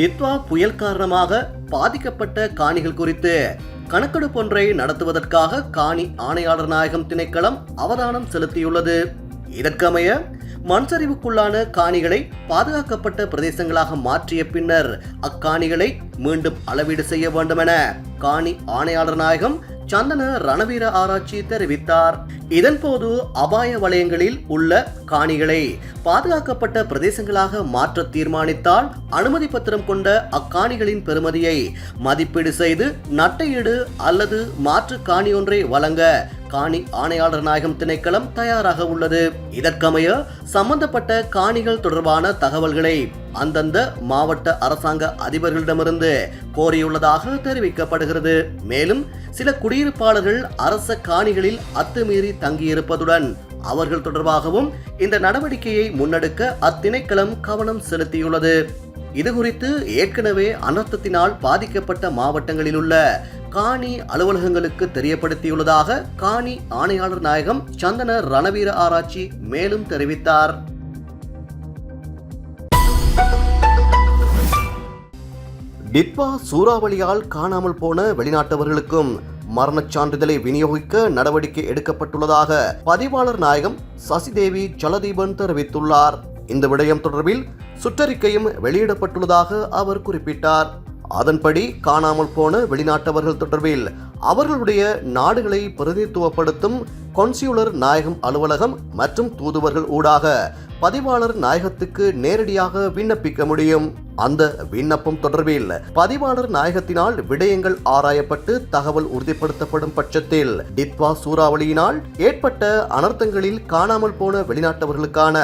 டித்வா புயல் காரணமாக பாதிக்கப்பட்ட காணிகள் குறித்து கணக்கெடுப்பொன்றை நடத்துவதற்காக காணி ஆணையாளர் நாயகம் திணைக்களம் அவதானம் செலுத்தியுள்ளது. இதற்கமைய மண்சரிவுக்குள்ளான காணிகளை பாதுகாக்கப்பட்ட பிரதேசங்களாக மாற்றிய பின்னர் அக்காணிகளை மீண்டும் அளவீடு செய்ய வேண்டும் என காணி ஆணையாளர் நாயகம் சந்தன ரணவீர ஆராய்ச்சி தெரிவித்தார். இதன்போது அபாய வலயங்களில் உள்ள காணிகளை பாதுகாக்கப்பட்ட பிரதேசங்களாக மாற்ற தீர்மானித்தால் அனுமதி பத்திரம் கொண்ட அக்காணிகளின் பெறுமதியை மதிப்பீடு செய்து நட்டையீடு அல்லது மாற்று காணி ஒன்றை வழங்க காணி ஆணையாளர் நாயகம் திணைக்களம் தயாராக உள்ளது. இதற்கமைய சம்பந்தப்பட்ட காணிகள் தொடர்பான தகவல்களை அந்தந்த மாவட்ட அரசாங்க அதிபர்களிடமிருந்து கோரியுள்ளதாக தெரிவிக்கப்படுகிறது. மேலும் சில குடியிருப்பாளர்கள் அரச காணிகளில் அத்துமீறி தங்கியிருப்பதுடன் அவர்கள் தொடர்பாகவும் இந்த நடவடிக்கையை முன்னெடுக்க அத்திணைக்களம் கவனம் செலுத்தியுள்ளது. இதுகுறித்து ஏற்கனவே அனர்த்தத்தினால் பாதிக்கப்பட்ட மாவட்டங்களில் உள்ள காணி அலுவலகங்களுக்கு தெரியப்படுத்தியுள்ளதாக காணி ஆணையாளர் நாயகம் சந்தன ரணவீர ஆராய்ச்சி மேலும் தெரிவித்தார். டிட்வா சூறாவளியால் காணாமல் போன வெளிநாட்டவர்களுக்கும் மரணச் சான்றிதழை விநியோகிக்க நடவடிக்கை எடுக்கப்பட்டுள்ளதாக பதிவாளர் நாயகம் சசிதேவி ஜலதீபன் தெரிவித்துள்ளார். இந்த விடயம் தொடர்பில் சுற்றறிக்கையும் வெளியிடப்பட்டுள்ளதாக அவர் குறிப்பிட்டார். அதன்படி காணாமல் போன வெளிநாட்டவர்கள் தொடர்பில் அவர்களுடைய நாடுகளை பிரதிநிதித்துவப்படுத்தும் கொன்சியுலர் நாயகம் அலுவலகம் மற்றும் தூதுவர்கள் ஊடாக பதிவாளர் நாயகத்துக்கு நேரடியாக விண்ணப்பிக்க முடியும். அந்த விண்ணப்பம் தொடர்பில் பதிவாளர் நாயகத்தினால் விடயங்கள் ஆராயப்பட்டு தகவல் உறுதிப்படுத்தப்படும் பட்சத்தில் டித்வா சூறாவளியினால் ஏற்பட்ட அனர்த்தங்களில் காணாமல் போன வெளிநாட்டவர்களுக்கான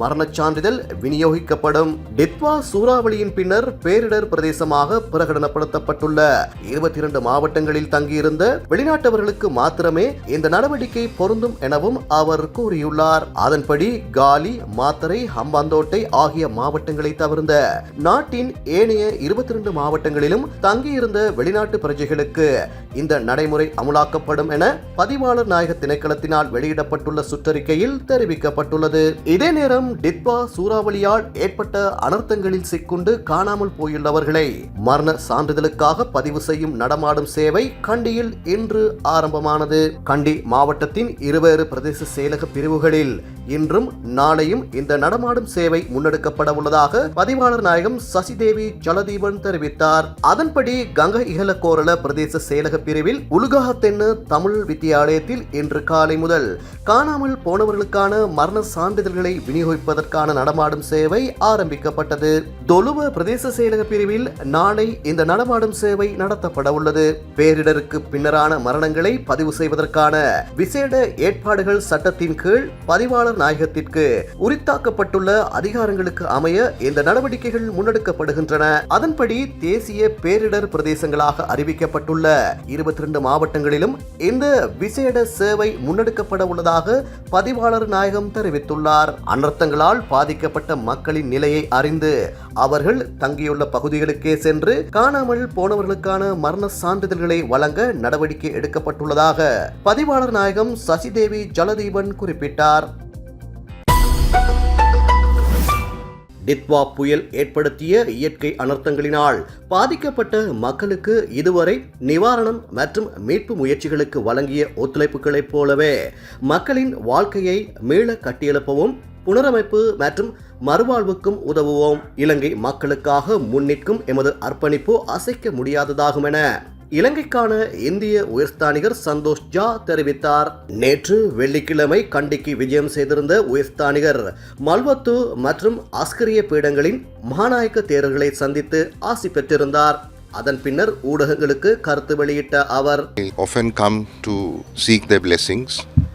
மரணச் சான்றிதழ் விநியோகிக்கப்படும். டிட்வா சூறாவளியின் பின்னர் பேரிடர் பிரதேசமாக பிரகடனப்படுத்தப்பட்டுள்ள. இருபத்தி இரண்டு மாவட்டங்களில் தங்கியிருந்த வெளிநாட்டவர்களுக்கு மாத்திரமே இந்த நடவடிக்கை பொருந்தும் எனவும் அவர் கூறியுள்ளார். அதன்படி காலி மாத்தரை ஹம்பாந்தோட்டை ஆகிய மாவட்டங்களை தவிர்ந்த நாட்டின் ஏனைய இருபத்தி இரண்டு மாவட்டங்களிலும் தங்கியிருந்த வெளிநாட்டு பிரஜைகளுக்கு இந்த நடைமுறை அமுலாக்கப்படும் என பதிவாளர் நாயக திணைக்களத்தினால் வெளியிடப்பட்டுள்ள சுற்றறிக்கையில் தெரிவிக்கப்பட்டுள்ளது. இதே நேரம் டிட்வா சூறாவளியால் ஏற்பட்ட அனர்த்தங்களில் சிக்குண்டு காணாமல் போயுள்ளவர்களை மரண சான்றிதழுக்காக பதிவு செய்யும் நடமாடும் சேவை கண்டியில் இன்று ஆரம்பமானது. கண்டி மாவட்டத்தின் இருவேறு பிரதேச செயலக பிரிவுகளில் இன்றும் நாளையும் இந்த நடமாடும் சேவை முன்னெடுக்கப்பட உள்ளதாக பதிவாளர் நாயகம் சசிதேவி ஜலதீபன் தெரிவித்தார். அதன்படி கங்க இகல கோரள பிரதேச செயலக பிரிவில் உலுகாகத்தென்னு தமிழ் வித்தியாலயத்தில் இன்று காலை முதல் காணாமல் போனவர்களுக்கான மரண சான்றிதழ்களை விநியோகிப்பதற்கான நடமாடும் சேவை ஆரம்பிக்கப்பட்டது. தொலுவ பிரதேச செயலக பிரிவில் நாளை இந்த நடமாடும் சேவை நடத்தப்பட உள்ளது. பேரிடருக்கு பின்னரான மரணங்களை பதிவு செய்வதற்கான விசேட ஏற்பாடுகள் சட்டத்தின் கீழ் பதிவாளர் நாயகத்திற்கு உரித்தாக்கப்பட்டுள்ள அதிகாரங்களுக்கு அமைய இந்த நடவடிக்கைகள் முன்னெடுக்கப்படுகின்றன. அதன்படி தேசிய பேரிடர் பிரதேசங்களாக அறிவிக்கப்பட்டுள்ள இருபத்தி ரெண்டு மாவட்டங்களிலும் இந்த விசேட சேவை முன்னெடுக்கப்பட உள்ளதாக பதிவாளர் நாயகம் தெரிவித்துள்ளார். அனர்த்த அனர்த்தங்களால் பாதிக்கப்பட்ட மக்களின் நிலையை அறிந்து அவர்கள் தங்கியுள்ள பகுதிகளுக்கே சென்று காணாமல் போனவர்களுக்கான மரண சான்றிதழ்களை வழங்க நடவடிக்கை எடுக்கப்பட்டுள்ளதாக பதிவாளர் நாயகம் சசிதேவி ஜலதீபன் குறிப்பிட்டார். டித்வா புயல் ஏற்படுத்திய இயற்கை அனர்த்தங்களினால் பாதிக்கப்பட்ட மக்களுக்கு இதுவரை நிவாரணம் மற்றும் மீட்பு முயற்சிகளுக்கு வழங்கிய ஒத்துழைப்புகளைப் போலவே மக்களின் வாழ்க்கையை மீள கட்டியெழுப்பவும் புனரமைப்பு மற்றும் மறுவாழ்வுக்கும் உதவுவோம். இலங்கை மக்களுக்காக முன்னிற்கும் எமது அர்ப்பணிப்பு அசைக்க முடியாததாகும் என இலங்கைக்கான இந்திய உயர்ஸ்தானிகர் சந்தோஷ் ஜா தெரிவித்தார். நேற்று வெள்ளிக்கிழமை கண்டிக்கு விஜயம் செய்திருந்த உயர்ஸ்தானிகர் மல்வத்து மற்றும் அஸ்கரிய பீடங்களின் மகாநாயக்க தேர்தல்களை சந்தித்து ஆசி பெற்றிருந்தார். அதன் பின்னர் ஊடகங்களுக்கு கருத்து வெளியிட்ட அவர் often come to seek their blessings,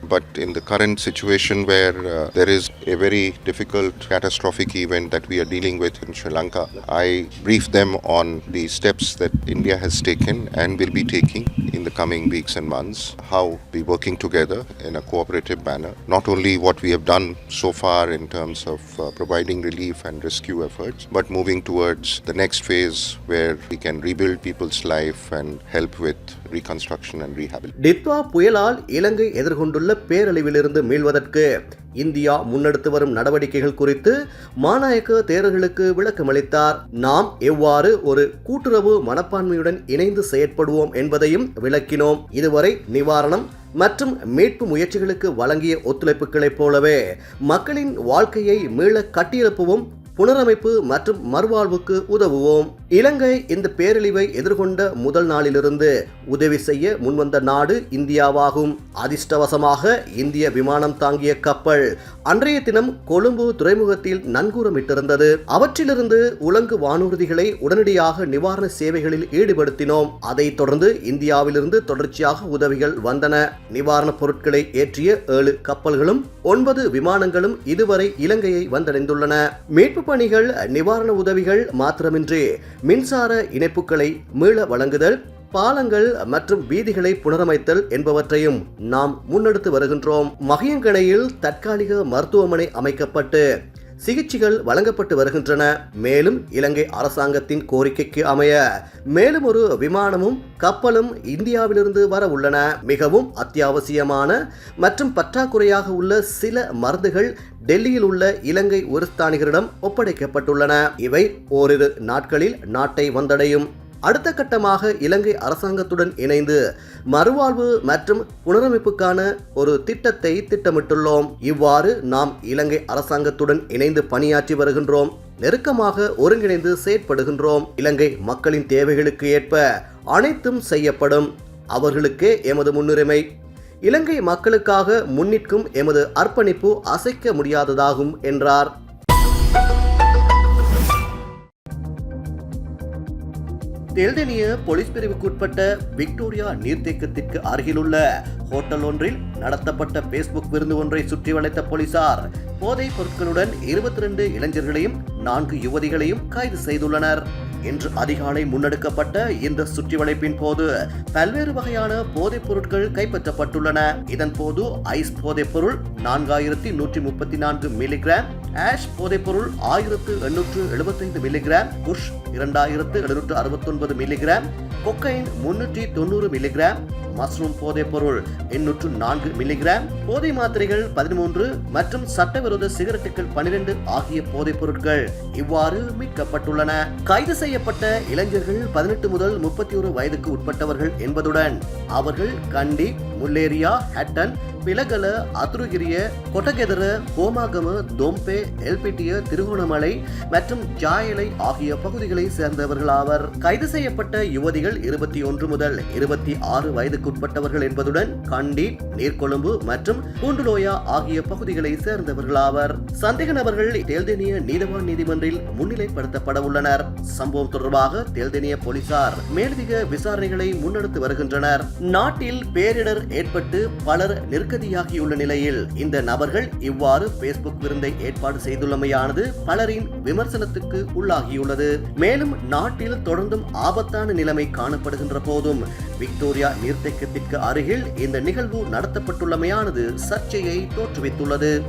but in the current situation where uh, there is a very difficult catastrophic event that we are dealing with in Sri Lanka, I brief them on the steps that India has taken and will be taking in the coming weeks and months, how we working together in a cooperative manner, not only what we have done so far in terms of uh, providing relief and rescue efforts, but moving towards the next phase where we can rebuild people's life and help with reconstruction and rehabilitation. Ditwah புயலால் இலங்கை எதிர்கொண்டுள்ள பேரழிவிலிருந்து மீள்வதற்கு India முன்னெடுத்து வரும் நடவடிக்கைகள் குறித்து மாநாயக்க தேரர்களுக்கு விளக்கமளித்தார். நாம் எவ்வாறு ஒரு கூட்டுறவு மனப்பான்மையுடன் இணைந்து செயற்படுவோம் என்பதையும் விளக்கினோம். இதுவரை நிவாரணம் மற்றும் மீட்பு முயற்சிகளுக்கு வழங்கிய ஒத்துழைப்புகளைப் போலவே மக்களின் வாழ்க்கையை மீள கட்டியெழுப்பவும் புனரமைப்பு மற்றும் மறுவாழ்வுக்கு உதவுவோம். இலங்கை இந்த பேரழிவை எதிர்கொண்ட முதல் நாளிலிருந்து உதவி செய்ய முன்வந்த நாடு இந்தியாவாகும். அதிர்ஷ்டவசமாக இந்திய விமானம் தாங்கிய கப்பல் அன்றைய தினம் கொழும்பு துறைமுகத்தில் நன்கூரமிட்டிருந்தது. அவற்றிலிருந்து உலங்கு வானூர்திகளை உடனடியாக நிவாரண சேவைகளில் ஈடுபடுத்தினோம். அதைத் தொடர்ந்து இந்தியாவிலிருந்து தொடர்ச்சியாக உதவிகள் வந்தன. நிவாரணப் பொருட்களை ஏற்றிய ஏழு கப்பல்களும் ஒன்பது விமானங்களும் இதுவரை இலங்கையை வந்தடைந்துள்ளன. மீட்பு பணிகள் நிவாரண உதவிகள் மாத்திரமின்றி மின்சார இணைப்புகளை மீள வழங்குதல் பாலங்கள் மற்றும் வீதிகளை புனரமைத்தல் என்பவற்றையும் நாம் முன்னெடுத்து வருகின்றோம். மகியங்கணையில் தற்காலிக மருத்துவமனை அமைக்கப்பட்டு சிகிச்சைகள் வழங்கப்பட்டு வருகின்றன. மேலும் இலங்கை அரசாங்கத்தின் கோரிக்கைக்கு அமைய மேலும் ஒரு விமானமும் கப்பலும் இந்தியாவிலிருந்து வர உள்ளன. மிகவும் அத்தியாவசியமான மற்றும் பற்றாக்குறையாக உள்ள சில மருந்துகள் டெல்லியில் உள்ள இலங்கை உருஸ்தானிகரிடம் ஒப்படைக்கப்பட்டுள்ளன. இவை ஓரிரு நாட்களில் நாட்டை வந்தடையும். அடுத்த கட்டமாக இலங்கை அரசாங்கத்துடன் இணைந்து மறுவாழ்வு மற்றும் புனரமைப்புக்கான ஒரு திட்டத்தை திட்டமிட்டுள்ளோம். இவ்வாறு நாம் இலங்கை அரசாங்கத்துடன் இணைந்து பணியாற்றி வருகின்றோம். நெருக்கமாக ஒருங்கிணைந்து செயற்படுகின்றோம். இலங்கை மக்களின் தேவைகளுக்கு ஏற்ப அனைத்தும் செய்யப்படும். அவர்களுக்கே எமது முன்னுரிமை. இலங்கை மக்களுக்காக முன்னிற்கும் எமது அர்ப்பணிப்பு அசைக்க முடியாததாகும் என்றார். தெல்தெனிய போலீஸ் பிரிவுக்குட்பட்ட விக்டோரியா நீர்த்தேக்கத்திற்கு அருகிலுள்ள ஹோட்டல் ஒன்றில் நடத்தப்பட்ட பேஸ்புக் விருந்து ஒன்றை சுற்றி வளைத்த போலீசார் போதைப் பொருட்களுடன் இருபத்தி ரெண்டு இளைஞர்களையும் நான்கு யுவதிகளையும் கைது செய்துள்ளனர். இன்று அதிகாலை முன்னெடுக்கப்பட்ட இந்த சுற்றி வளைப்பின் போது பல்வேறு வகையான போதைப் பொருட்கள் கைப்பற்றப்பட்டுள்ளன. இதன் போது ஐஸ் போதைப் பொருள் நான்காயிரத்தி நூற்றி முப்பத்தி நான்கு மில்லிகிராம் ஆஷ் போதைப்பொருள் ஆயிரத்து எண்ணூற்று எழுபத்தைந்து மில்லிகிராம் குஷ் இரண்டாயிரத்து எழுநூற்று அறுபத்தொன்பது மில்லிகிராம் கொக்கைன் முன்னூற்றி தொண்ணூறு மில்லிகிராம் மஸ்ரூம் போதைப்பொருள் எண்ணூற்று நான்கு மில்லிகிராம் போதை மாத்திரைகள் பதிமூன்று மற்றும் சட்டவிரோத சிகரெட்டுகள் பனிரெண்டு ஆகிய போதைப் பொருட்கள் இவ்வாறு மீட்கப்பட்டுள்ளன. கைது செய்யப்பட்ட இளைஞர்கள் பதினெட்டு முதல் முப்பத்தி ஒரு வயதுக்கு உட்பட்டவர்கள் என்பதுடன் அவர்கள் கண்டி முல்லேரியா ஹட்டன் பிலகல அத்துருகிரிய கொட்டகெதர கோமாகம தோம்பே எல்பிட்டிய திருகோணமலை மற்றும் ஜாயலை ஆகிய பகுதிகளை சேர்ந்தவர்கள் ஆவர். கைது செய்யப்பட்ட யுவதிகள் இருபத்தி ஒன்று முதல் இருபத்தி ஆறு வயதுக்குட்பட்டவர்கள் என்பதுடன் கண்டி நீர்கொழும்பு மற்றும் பூண்டுலோயா ஆகிய பகுதிகளை சேர்ந்தவர்கள் ஆவர். சந்தேக நபர்கள் தேல்தெனிய நீதவான் நீதிமன்றில் முன்னிலைப்படுத்தப்பட உள்ளனர். சம்பவம் தொடர்பாக தேல்தெனிய போலீசார் மேலதிக விசாரணைகளை முன்னெடுத்து வருகின்றனர். நாட்டில் பேரிடர் ஏற்பட்டு பலர் நெருக்கடியாகியுள்ள நிலையில் இந்த நபர்கள் இவ்வாறு பேஸ்புக் விருந்தை ஏற்பாடு செய்துள்ளமையானது பலரின் விமர்சனத்துக்கு உள்ளாகியுள்ளது. மேலும் நாட்டில் தொடர்ந்தும் ஆபத்தான நிலைமை காணப்படுகின்ற போதும் விக்டோரியா நீர்த்தேக்கத்திற்கு அருகில் இந்த நிகழ்வு நடத்தப்பட்டுள்ளமையானது சர்ச்சையை தோற்றுவித்துள்ளது.